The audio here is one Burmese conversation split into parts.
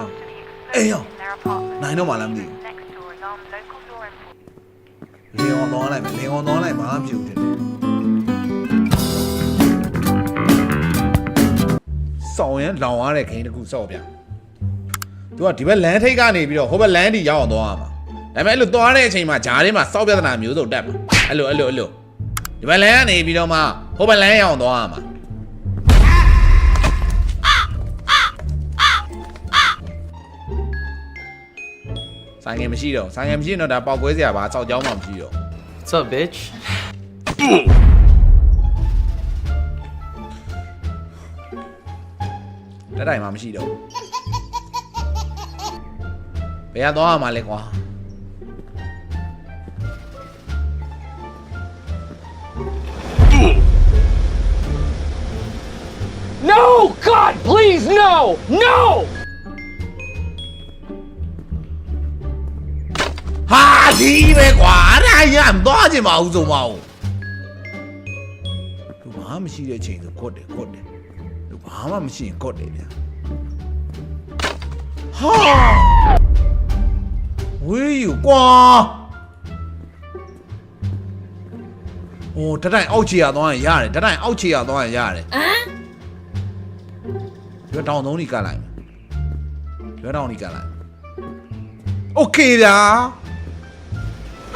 ရော After the explosion Ê, yo. in their apartment, Này nó mà làm gì? next door alarmed local law enforcement. လေအောင်သွားလိုက်မယ်လေအောင်သွားလိုက်ဘာမှမဖြစ်ဘူးတဲ့စောင်းရင်လောင်ရတဲ့ခင်းတစ်ခုစော့ပြသူကဒီဘက်လမ်းထိပ်ကနေပြီးတော့ဟိုဘက်လမ်းထိရောက်အောင်သွားရမှာဒါပေမဲ့အဲ့လိုသွားတဲ့အချိန်မှာဂျားထဲမှာစောက်ပြဿနာမျိုးစုံတက်မှာအဲ့လိုအဲ့လိုအဲ့လိုဒီဘက်လမ်းကနေပြီးတော့မှဟိုဘက်လမ်းရောက်အောင်သွားရမှာ ဆိုင်ငယ်မရှိတော့ဆိုင်ငယ်မရှိတော့ဒါပေါက်ကွဲစရာပါစောက်ကြောင်းမှမရှိတော့ What's up, bitch? တက်တိုင်မှမရှိတော့ဘူးဘယ်ကသွားရမှာလဲကွာ No! God, please, no! No! ဟာဒီပဲကွာအဲ့ဒါရမသွားချင်ပါဘူးဆိုမအောင်သူဘာမှမရှိတဲ့အချိန်ဆိုကွတ်တယ်ကွတ်တယ်သူဘာမှမရှိရင်ကွတ်တယ်ဗျာဟာဝေးယူကွာโอ้တတိုင်အောက်ချီရသွားရင်ရတယ်တတိုင်အောက်ချီရသွားရင်ရတယ်ဟမ်ရွတောင်သုံးကြီးကလိုက်မယ်ရွတောင်ကြီးကလိုက်โอเคဗျာ မ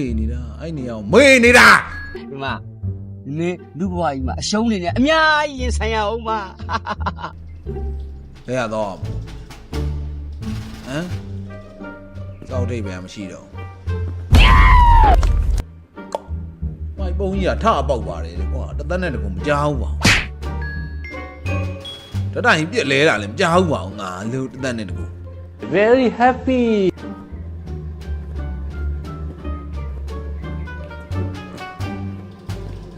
ေးနေတာအဲ့နေအောင်မေးနေတာဒီမှာနင်းလူဘဝကြီးမှာအရှုံးနေနေအများကြီးရင်ဆိုင်ရအောင်ပါလဲရတော့ဟမ် စောက်တိတ်ပဲမရှိတော့မိုက်ပုံကြီးကထအပေါက်ပါတယ်လေကွာတသက်နဲ့တကူမကြောက်ပါဘူးတတိုင်ပြက်လဲတာလည်းမကြောက်ပါဘူးငါလူတသက်နဲ့တကူ Very happy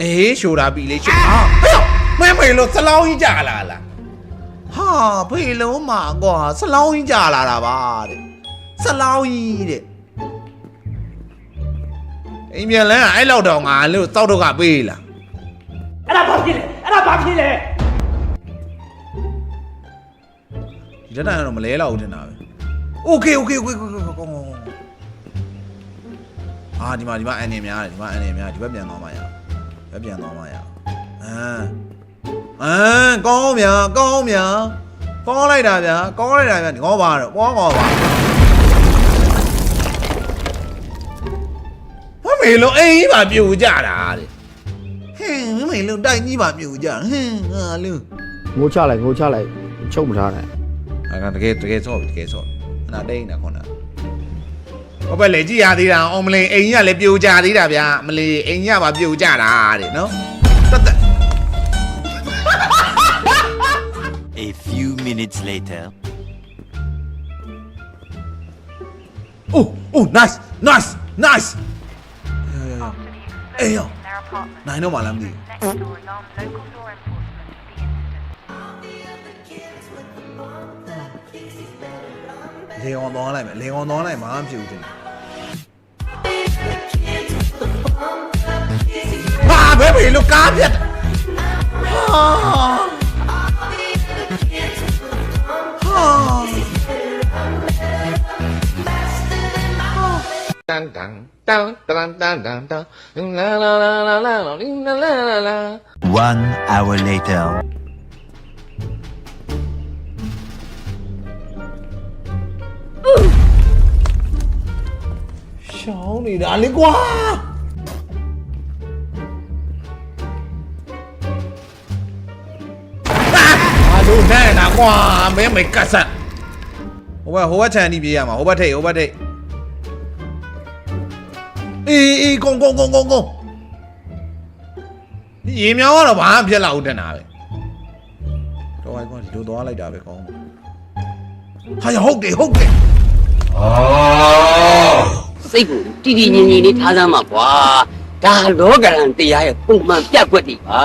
အေးရှိုတာပြီလေရှိဟာဟဲ့မဲမေလို့စလောင်းကြီးကြာလာလားဟာဖေလုံးမှာကွာစလောင်းကြီးကြာလာတာပါတဲ့ စလောင်းကြီးတဲ့အိမ်မြန်လန်းကအဲ့လောက်တော့ငါလို့တောက်တော့ကပေးလား အဲ့ဒါဘာဖြစ်လဲအဲ့ဒါဘာဖြစ်လဲ ဒီတက်တန်ကတော့မလဲတော့ဘူးတင်တာပဲโอเคโอเคโอเคโอเคကောင်းကောင်းအာဒီမှာဒီမှာအနေများတယ်ဒီမှာအနေများဒီဘက်ပြန်သွားမှရဘက်ပြန်သွားမှရအမ်အမ်ကောင်းဗျာကောင်းဗျာကောင်းလိုက်တာဗျာကောင်းလိုက်တာဗျာငေါပါတော့ပွားငေါပါ မမေလို့အိမ်ပါပြူကြတာတဲ့ဟင်းမမေလို့တိုက်ကြီးပါပြူကြဟင်းငါလူငိုချလိုက်ငိုချလိုက်ချုပ်မထားနဲ့အဲ့ဒါတကယ်တကယ်ဆော့ပြီတကယ်ဆော့အဲ့ဒါတိတ်နေတာခေါနာဘာပဲလေကြည်ရသေးတာအောင်မလင်အိမ်ကြီးကလည်းပြိုကြသေးတာဗျာမလီအိမ်ကြီးကပါပြိုကြတာတဲ့နော်တက်တက် A few minutes later. အိုးအိုး nice nice nice After the Ê, explosion yo. in their apartment, နိုင်တော့မှလားမသိ next door alarmed local law enforcement of the incident. ဘူးလေအောင်သွားလိုက်မယ်လေအောင်သွားလိုက်မှာမဖြစ်ဘူးတင်ဟာဘယ်ပဲလို့ကားပြတ်ဟာဟာ န်တန်တန်တန်တန်တန်တန်လာလာလာလာလာလာလာလာလာ One hour later ရှောင်းနေတာလေကွာအာလူနဲ့နာကွာမဲမဲကတ်ဆက်ဟိုဘက်ဟိုဘက်ခြံနေပြေးရမှာဟိုဘက်ထိတ်ဟိုဘက်ထိတ် အေးအေးကုန်းကုန်းကုန်းကုန်းကုန်းဒီရေမြောင်းကတော့ဘာမှဖြစ်လာဦးတင်တာပဲတော့ဟိုကွာဒီလိုသွားလိုက်တာပဲကောင်းဟာရဟုတ်တယ်ဟုတ်တယ်စိတ်ကိုတည်တည်ငြိမ်ငြိမ်လေးထားစမ်းပါကွာဒါလောကရန်တရားရဲ့ပုံမှန်ပြတ်ကွက်တွေပါ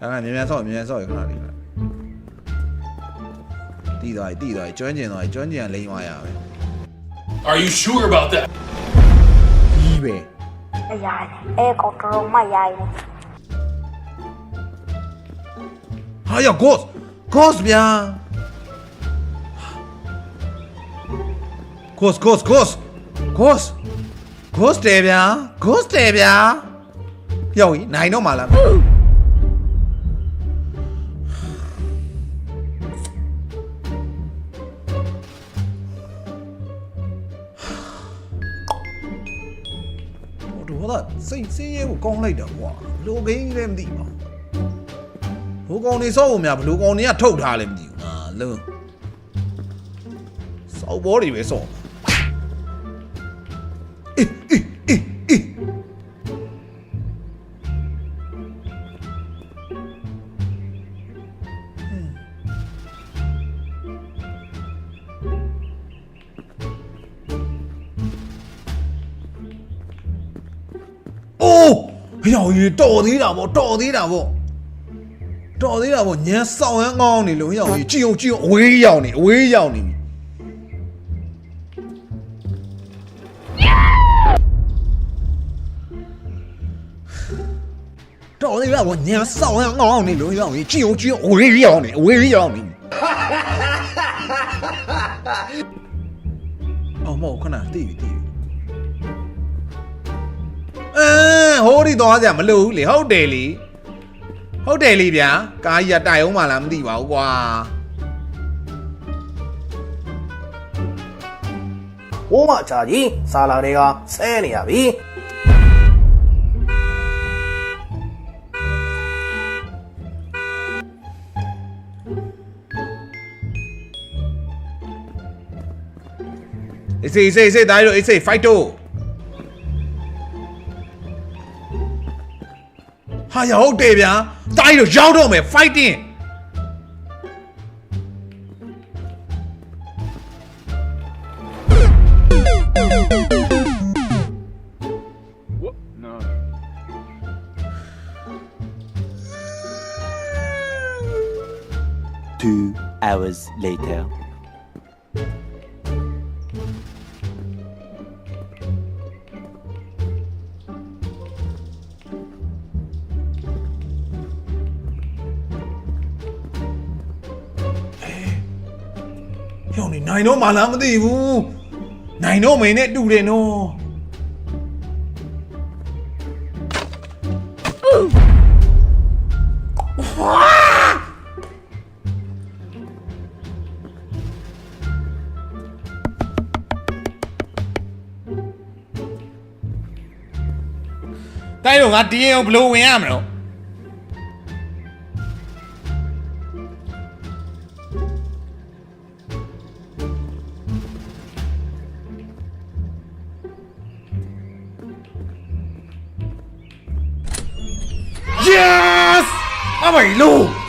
ဒါကမြန်မြန်ဆော့မြန်မြန်ဆော့ရခဏလေးခဏတီးသွားပြီတီးသွားပြီကျွမ်းကျင်သွားပြီကျွမ်းကျင်ကလိမ့်သွားရပဲ Are you sure about that? ကြီးပဲအရာအဲကောင်တော်မရိုင်းဘူးဟာရ ghost ghost ဗျာ ghost ghost ghost ghost ghost တယ်ဗျာ က်ရင်နိုင်တော့မှလားဟိုတော့စိတ်စင်းရဲကိုကောင်းလိုက်တာကွာလိုကင်းလည်းမသိပါဘူးဘိုးကောင်နေစောက်ဖို့များဘလူကောင်တွေကထုတ်ထားလည်းမသိဘူးဟာလုံးစောက်ဘောတွေပဲစော အိုးဟျောင်ကြီးတော်သေးတာဗောတော်သေးတာဗောတော်သေးတာဗောညမ်းဆောင်ရမ်းကောင်းနေလို့ဟျောင်ကြီးကြည့်အောင်ကြည့်အောင်အဝေးရောက်နေအဝေးရောက်နေပြီတော်သေးတာဗောညမ်းဆောင်ရမ်းကောင်းနေလို့ဟျောင်ကြီးကြည့်အောင်ကြည့်အောင်အဝေးရောက်နေအဝေးရောက်နေအော်မောခဏတည်ပြီတ ည်ပြီအဲဟိုးဒီသွားကြမလို့ဘူးလေဟုတ်တယ်လေဟုတ်တယ်လေဗျာကားကြီးကတိုက်အောင်မလားမသိပါဘူးကွာဟိုးမအချာကြီးစာလာတွေကဆဲနေရပြီအေးစေးစေးစေးတိုင်းတို့အေးစေး fight တို့ ရဟုတ်တယ်ဗျာတိုင်းတို့ရောက်တော့မယ် fighting Two hours later. နေနိုင်တော့မလားမသိဘူးနိုင်တော့မင်းနဲ့တူတယ်နော်တိုင်းတော့ငါဒီရင်ကိုဘယ်လိုဝင်ရမလို့ Yes! အမေလို့